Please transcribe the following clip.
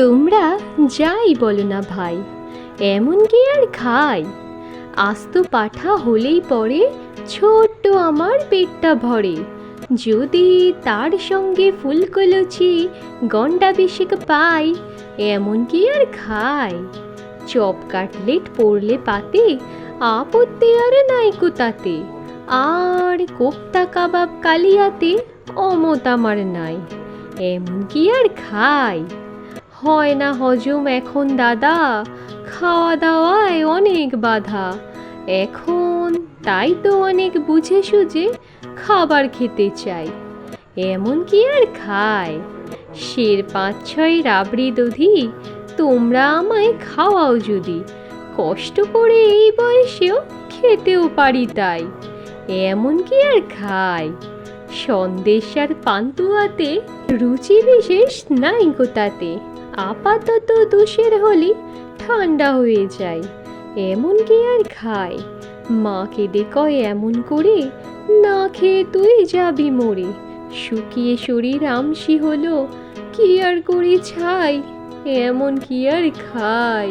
তোমরা যাই বলো না ভাই এমন কি আর খাই। আস্ত পাঠা হলেই পরে ছোট্ট আমার পেটটা ভরে। যদি তার সঙ্গে ফুলকলচি গন্ডা বিশেক পাই এমন কি আর খাই। চপ কাটলেট পড়লে পাতে, আপত্তি আর নাই তাতে আর কোপ্তা কাবাব কালিয়াতে অমত আমার নাই। এমন কি আর খাই। হয় না হজম এখন, দাদা? খাওয়া দাওয়ায় অনেক বাধা। এখন তাই তো অনেক বুঝে সুঝে খাবার খেতে চাই। এমন কি আর খায়? শের পাঁচ ছয় রাবড়ি দধি তোমরা আমায় খাওয়াও যদি। কষ্ট করে এই বয়সেও খেতেও পারি তাই। এমন কি আর খায়? সন্দেশ আর পান্তুয়াতে রুচি বিশেষ নাই গো তাতে। আপাতত দোষের হলি ঠান্ডা হয়ে যায় এমন কি আর খায়। মাকে কয় এমন করে, না খেয়ে তুই যাবি মরে। শুকিয়ে শরীর আমসি হলো, কি আর করি ছাই, এমন কি আর খাই।